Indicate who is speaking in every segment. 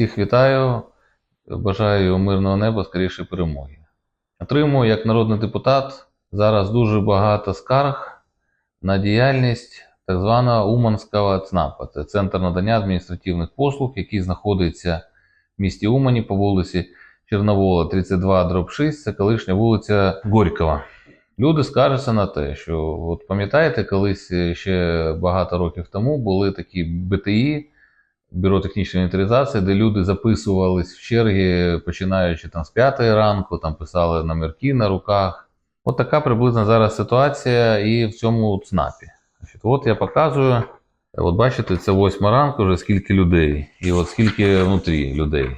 Speaker 1: Всіх вітаю, бажаю мирного неба, скоріше перемоги. Отримую як народний депутат зараз дуже багато скарг на діяльність так званого Уманського ЦНАПа. Це Центр надання адміністративних послуг, який знаходиться в місті Умані по вулиці Чорновола, 32 дроб 6, це колишня вулиця Горького. Люди скаржаться на те, що от пам'ятаєте, колись ще багато років тому були такі БТІ, бюро технічної інвентаризації, де люди записувались в черги, починаючи там з 5 ранку, там писали номерки на руках. От така приблизно зараз ситуація і в цьому ЦНАПі. От я показую. От бачите, це 8 ранку, вже скільки людей, і от скільки внутрі людей.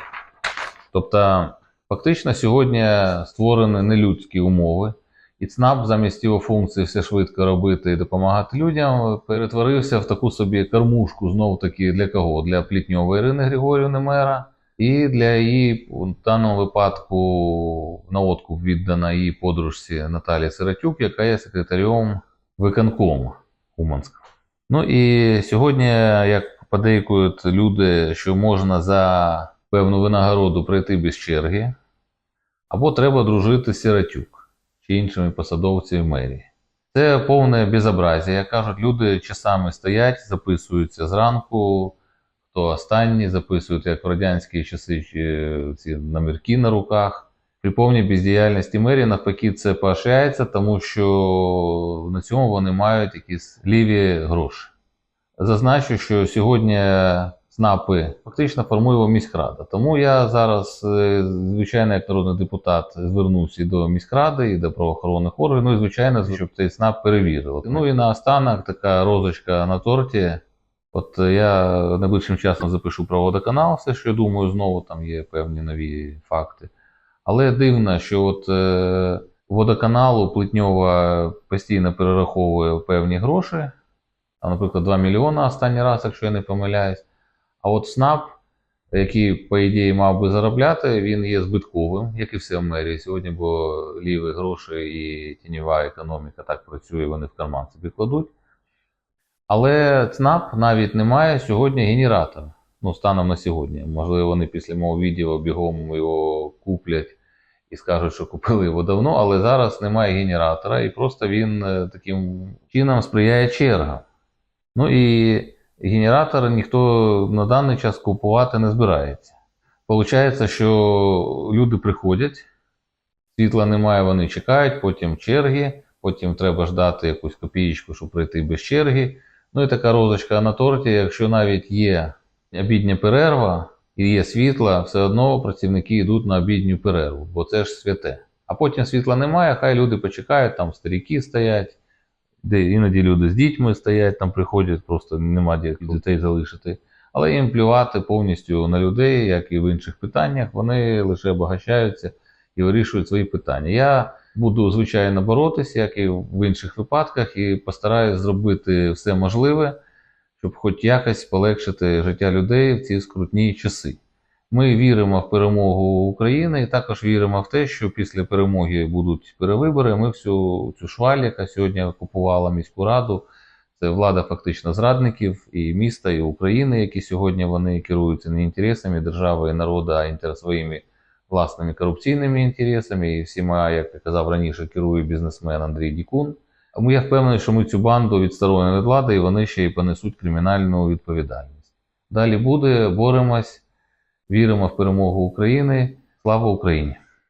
Speaker 1: Тобто, фактично сьогодні створені нелюдські умови. І ЦНАП замість його функції все швидко робити і допомагати людям, перетворився в таку собі кормушку знов таки для кого? Для Плітньової Ірини Григорівни мера, і для її в даному випадку на откуп віддана її подружці Наталії Сиротюк, яка є секретарем виконкому Уманського. Ну і сьогодні, як подейкують люди, що можна за певну винагороду пройти без черги, або треба дружити з Сиротюк чи іншими посадовцями мерії. Це повне безобразія. Як кажуть, люди часами стоять, записуються зранку, хто останні записують, як в радянські часи ці номерки на руках. При повній бездіяльності мерії навпаки це поощряється, тому що на цьому вони мають якісь ліві гроші. Зазначу, що сьогодні ЦНАПи фактично формує міськрада. Тому я зараз, е, звичайно, як народний депутат, звернуся і до міськради, і до правоохоронних органів, ну і звичайно, щоб цей ЦНАП перевірили. Ну і наостанок така розочка на торті. От я найближчим часом запишу про водоканал, все, що я думаю, знову там є певні нові факти. Але дивно, що от е, водоканалу Плетньова постійно перераховує певні гроші, там, наприклад, 2 мільйони останній раз, якщо я не помиляюсь. А от СНАП, який, по ідеї, мав би заробляти, він є збитковим, як і все в мерії сьогодні, бо ліві гроші і тіньова економіка так працює, вони в карман собі кладуть. Але ЦНАП навіть не має сьогодні генератора. Ну, станом на сьогодні. Можливо, вони після мого відео бігом його куплять і скажуть, що купили його давно, але зараз немає генератора, і просто він е, таким чином сприяє чергам. Ну і генератор ніхто на даний час купувати не збирається. Получається, що люди приходять, світла немає, вони чекають, потім черги, потім треба ждати якусь копієчку, щоб пройти без черги. Ну і така розочка на торті, якщо навіть є обідня перерва і є світла, все одно працівники йдуть на обідню перерву, бо це ж святе. А потім світла немає, хай люди почекають, там старіки стоять, де іноді люди з дітьми стоять, там приходять, просто нема де дітей залишити. Але їм плювати повністю на людей, як і в інших питаннях, вони лише обагащаються і вирішують свої питання. Я буду звичайно боротися, як і в інших випадках, і постараюсь зробити все можливе, щоб хоч якось полегшити життя людей в ці скрутні часи. Ми віримо в перемогу України і також віримо в те, що після перемоги будуть перевибори. Ми всю цю шваль, яка сьогодні окупувала міську раду, це влада фактично зрадників і міста, і України, які сьогодні вони керуються не інтересами держави і народу, а інтер своїми власними корупційними інтересами. І всіма, як я казав раніше, керує бізнесмен Андрій Дікун. Тому я впевнений, що ми цю банду відсторонили від влади, і вони ще й понесуть кримінальну відповідальність. Далі буде, боремось, віримо в перемогу України. Слава Україні!